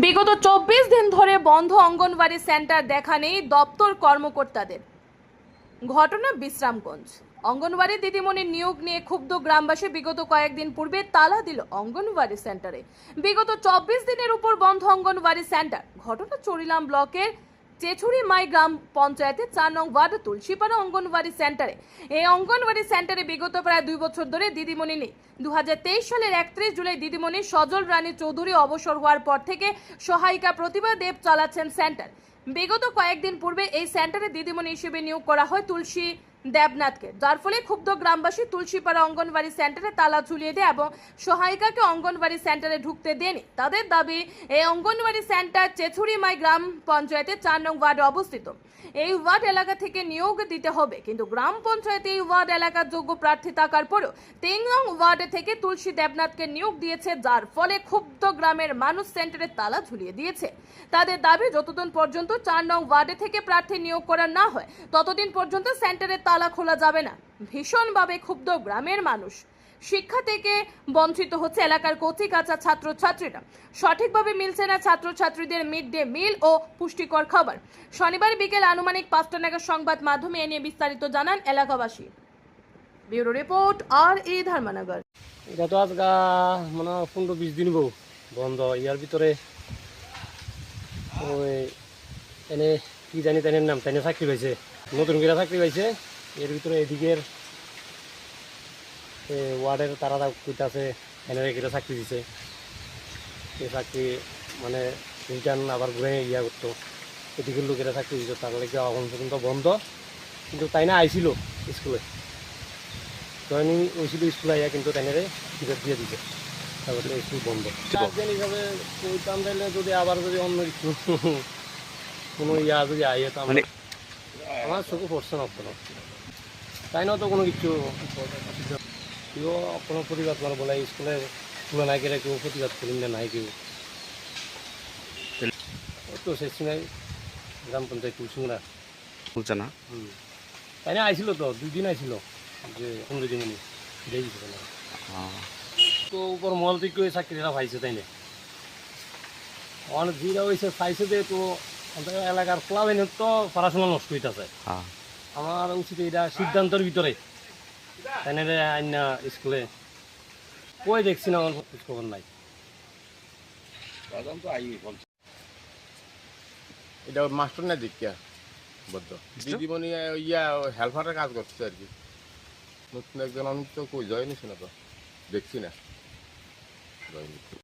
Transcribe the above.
বিগত চব্বিশ দিন ধরে বন্ধ অঙ্গনওয়াড়ি সেন্টার দেখা নেই দপ্তর কর্মকর্তাদের। ঘটনা বিশ্রামগঞ্জ। অঙ্গনওয়াড়ি দিদিমণির নিয়োগ নিয়ে ক্ষুব্ধ গ্রামবাসী বিগত কয়েকদিন পূর্বে তালা দিল অঙ্গনওয়াড়ি সেন্টারে। বিগত চব্বিশ দিনের উপর বন্ধ অঙ্গনওয়াড়ি সেন্টার। ঘটনা চরিলাম ব্লকের চেছুরি মাই গ্রাম পঞ্চায়েতের চার নং ওয়ার্ড তুলসীপাড়া অঙ্গনওয়াড়ি সেন্টারে। এই অঙ্গনওয়াড়ি সেন্টারে বিগত প্রায় দুই বছর ধরে দিদিমণি নেই। দু হাজার তেইশ সালের একত্রিশ জুলাই দিদিমণি সজল রানী চৌধুরী অবসর হওয়ার পর থেকে সহায়িকা প্রতিভা দেব চালাচ্ছেন সেন্টার। বিগত কয়েকদিন পূর্বে এই সেন্টারে দিদিমণি হিসেবে নিয়োগ করা হয় তুলসী দেবনাথকে। যার ফলে ক্ষুব্ধ গ্রামবাসী তুলসীপাড়া অঙ্গনওয়াড়ি সেন্টারে তালা ঝুলিয়ে দেয় এবং সহায়িকাকে অঙ্গনওয়াড়ি সেন্টারে ঢুকতে দেয়নি। তাদের দাবি, এই অঙ্গনওয়াড়ি সেন্টার চেছুরিমাই গ্রাম পঞ্চায়েতের চার নং ওয়ার্ডে অবস্থিত। এই ওয়ার্ড এলাকা থেকে নিয়োগ দিতে হবে, কিন্তু গ্রাম পঞ্চায়েতে এই ওয়ার্ড এলাকার যোগ্য প্রার্থী থাকার পরেও তিন নং ওয়ার্ডে থেকে তুলসী দেবনাথকে নিয়োগ দিয়েছে, যার ফলে ক্ষুব্ধ গ্রামের মানুষ সেন্টারে তালা ঝুলিয়ে দিয়েছে। তাদের দাবি, যতদিন পর্যন্ত চার নং ওয়ার্ডে থেকে প্রার্থী নিয়োগ করা না হয়, ততদিন পর্যন্ত সেন্টারের তালা খোলা যাবে না। ভীষণভাবে ক্ষুব্ধ গ্রামের মানুষ। শিক্ষা থেকে বঞ্চিত হচ্ছে এলাকার কচি কাঁচা ছাত্রছাত্রীরা। সঠিকভাবে মিলছে না ছাত্রছাত্রীদের মিড ডে মিল ও পুষ্টিকর খাবার। শনিবার বিকেল আনুমানিক পাঁচটা নাগাদ সংবাদ মাধ্যমে এ নিয়ে বিস্তারিত জানান এলাকাবাসী। ব্যুরো রিপোর্ট আর এ ধর্মনগর। গত আজকা মানে পনেরো বিশ দিন বউ বন্ধ। ইয়ার ভিতরে ওই এনে কি জানি তাই নাম তাই চাকরি পাইছে। নতুন করে চাকরি পাইছে। এর ভিতরে এদিকের ওয়ার্ডের তারা কইতে আছে এনে কিটা চাকরি দিছে। এই চাকরি মানে রিটার্ন আবার ঘুরে ইয়া করতো। এদিকের লোকেরা চাকরি দিত তার লাগে এখন পর্যন্ত বন্ধ। কিন্তু তাই না আইছিল স্কুলে। জয়নিং হয়েছিল স্কুলে আইয়া কিন্তু তাইনারে টিকিট দিয়ে দিছে। তারপরে স্কুল বন্ধ। গার্জেন হিসাবে কইতাম তাইলে যদি আবার যদি অন্য কিছু কোনো ইয়া যদি আইয়ে তো মানে- আমার চোখে পড়ছে না তাই না তো কোনো কিছু কেউ কোনো প্রতিবাদ করে বলে স্কুলে স্কুলে নাই গেলে কেউ প্রতিবাদ করিম না নাই কেউ তো শেষ সময় গ্রাম পঞ্চায়েত কুলসিংরা বলছে না তাই না আইছিল তো দুই দিন আইছিল যে পনেরো দিন দেখেছিল না তো উপর মল থেকে ওই চাকরিটা পাইছে তাই না অনেক যেটা হয়েছে পাইছে যে তো আমাদের এলাকার ক্লাবের তো পড়াশোনা নষ্ট হইতেছে হ্যাঁ আমার উচিত এটা সিদ্ধান্তের ভিতরে। তাই না আইনা স্কুলে কই দেখছি না আমার খবর নাই। এটা মাস্টার না দেখিয়া বদ্ধ। দিদিমণি ইয়া হেল্পারের কাজ করছে আর কি। নতুন একজন আমি তো কই? জয়েন না তো। দেখছি না। জয়েন।